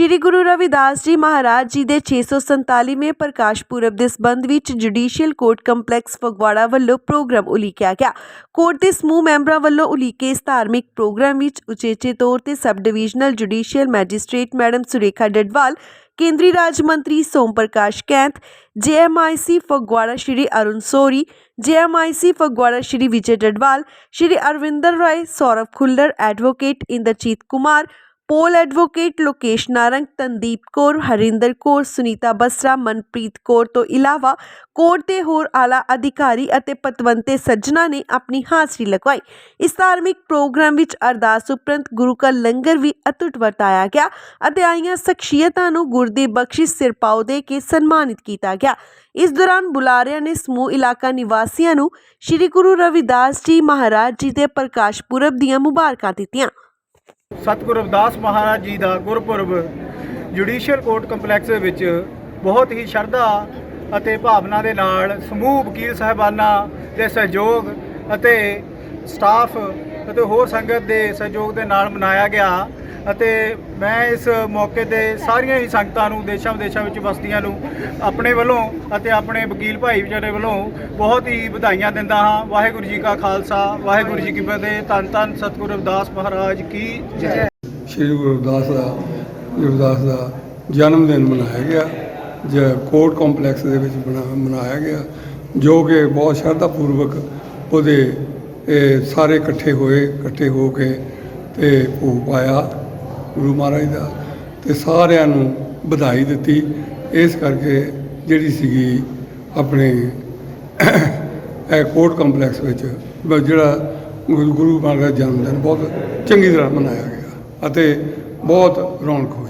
ਸ਼੍ਰੀ ਗੁਰੂ ਰਵਿਦਾਸ ਜੀ ਮਹਾਰਾਜ ਜੀ ਦੇ 647ਵੇਂ ਪ੍ਰਕਾਸ਼ ਪੁਰਬ ਦੇ ਸੰਬੰਧ ਵਿੱਚ ਜੁਡੀਸ਼ੀਅਲ ਕੋਰਟ ਕੰਪਲੈਕਸ ਫਗਵਾੜਾ ਵੱਲੋਂ ਪ੍ਰੋਗਰਾਮ ਉਲੀਕਿਆ ਗਿਆ। ਕੋਰਟ ਦੇ ਸਮੂਹ ਮੈਂਬਰਾਂ ਵੱਲੋਂ ਉਲੀਕੇ ਇਸ ਧਾਰਮਿਕ ਪ੍ਰੋਗਰਾਮ ਵਿੱਚ ਉਚੇਚੇ ਤੌਰ ਤੇ sub divisional judicial magistrate madam Surekha Daddwal, ਕੇਂਦਰੀ ਰਾਜ ਮੰਤਰੀ Som Prakash Kainth JMIC Phagwara Shri Arun sorry JMIC Phagwara Shri Vijay Daddwal, Shri Arvinder Rai, Saurav Khullar, advocate Inderjit Kumar Paul advocate Lokesh Narang, Tandeep Kaur, Harinder Kaur, Sunita Basra, Manpreet Kaur ਤੋਂ ਇਲਾਵਾ court ਦੇ ਹੋਰ ਆਲਾ ਅਧਿਕਾਰੀ ਅਤੇ ਪਤਵੰਤੇ ਸੱਜਣਾ ਨੇ ਆਪਣੀ ਹਾਜ਼ਰੀ ਲਗਵਾਈ। ਇਸ ਧਾਰਮਿਕ ਪ੍ਰੋਗਰਾਮ ਵਿੱਚ ਅਰਦਾਸ ਉਪਰੰਤ ਗੁਰੂ ਕਾ ਲੰਗਰ ਵੀ ਅਤੁੱਟ ਵਰਤਾਇਆ ਗਿਆ ਅਤੇ ਆਈਆਂ ਸ਼ਖਸੀਅਤਾਂ ਨੂੰ ਗੁਰਦੀ ਬਖਸ਼ਿਸ਼ ਸਿਰਪਾਓ ਦੇ ਕੇ ਸਨਮਾਨਿਤ ਕੀਤਾ ਗਿਆ। ਇਸ ਦੌਰਾਨ ਬੁਲਾਰਿਆਂ ਨੇ ਸਮੂਹ ਇਲਾਕਾ ਨਿਵਾਸੀਆਂ ਨੂੰ ਸ੍ਰੀ ਗੁਰੂ ਰਵਿਦਾਸ ਜੀ ਮਹਾਰਾਜ ਜੀ ਦੇ ਪ੍ਰਕਾਸ਼ ਪੁਰਬ ਦੀਆਂ ਮੁਬਾਰਕਾਂ ਦਿੱਤੀਆਂ। ਸਤਿਗੁਰੂ ਰਵਿਦਾਸ ਮਹਾਰਾਜ ਜੀ ਦਾ ਗੁਰਪੁਰਬ ਜੁਡੀਸ਼ੀਅਲ ਕੋਰਟ ਕੰਪਲੈਕਸ ਦੇ ਵਿੱਚ ਬਹੁਤ ਹੀ ਸ਼ਰਧਾ ਅਤੇ ਭਾਵਨਾ ਦੇ ਨਾਲ ਸਮੂਹ ਵਕੀਲ ਸਾਹਿਬਾਨਾਂ ਦੇ ਸਹਿਯੋਗ ਅਤੇ ਸਟਾਫ ਅਤੇ ਹੋਰ ਸੰਗਤ ਦੇ ਸਹਿਯੋਗ ਦੇ ਨਾਲ ਮਨਾਇਆ ਗਿਆ। ਅਤੇ ਮੈਂ ਇਸ ਮੌਕੇ ਤੇ ਸਾਰੀਆਂ ਹੀ ਸੰਗਤਾਂ ਨੂੰ ਦੇਸ਼ਾਂ ਵਿਦੇਸ਼ਾਂ ਵਿੱਚ ਵਸਦੀਆਂ ਨੂੰ ਆਪਣੇ ਵੱਲੋਂ ਅਤੇ ਆਪਣੇ ਵਕੀਲ ਭਾਈ ਵਿਚਾਰੇ ਵੱਲੋਂ ਬਹੁਤ ਹੀ ਵਧਾਈਆਂ ਦਿੰਦਾ ਹਾਂ। ਵਾਹਿਗੁਰੂ ਜੀ ਕਾ ਖਾਲਸਾ, ਵਾਹਿਗੁਰੂ ਜੀ ਕੀ ਫਤਿਹ। ਧੰਨ ਧੰਨ ਸਤਿਗੁਰੂ ਰਵਿਦਾਸ ਮਹਾਰਾਜ ਕੀ ਜੈ। ਸ਼੍ਰੀ ਗੁਰੂ ਰਵਿਦਾਸ ਦਾ ਰਵਿਦਾਸ ਦਾ ਜਨਮ ਦਿਨ ਮਨਾਇਆ ਗਿਆ। ਜ ਕੋਰਟ ਕੰਪਲੈਕਸ ਦੇ ਵਿੱਚ ਬਣਾ- ਮਨਾਇਆ ਗਿਆ, ਜੋ ਕਿ ਬਹੁਤ ਸ਼ਰਧਾ ਪੂਰਵਕ ਉਹਦੇ ਸਾਰੇ ਇਕੱਠੇ ਹੋਏ, ਇਕੱਠੇ ਹੋ ਕੇ ਤੇ ਭੋਗ ਪਾਇਆ। ਗੁਰੂ ਮਹਾਰਾਜ ਦਾ ਤੇ ਸਾਰਿਆਂ ਨੂੰ ਵਧਾਈ ਦਿੱਤੀ। ਇਸ ਕਰਕੇ ਜਿਹੜੀ ਸੀਗੀ ਆਪਣੇ ਇਹ ਕੋਰਟ ਕੰਪਲੈਕਸ ਵਿੱਚ ਜਿਹੜਾ ਗੁਰੂ ਗੁਰੂ ਮਹਾਰਾਜ ਦਾ ਜਨਮ ਦਿਨ ਬਹੁਤ ਚੰਗੀ ਤਰ੍ਹਾਂ ਮਨਾਇਆ ਗਿਆ ਅਤੇ ਬਹੁਤ ਰੌਣਕ ਹੋਈ।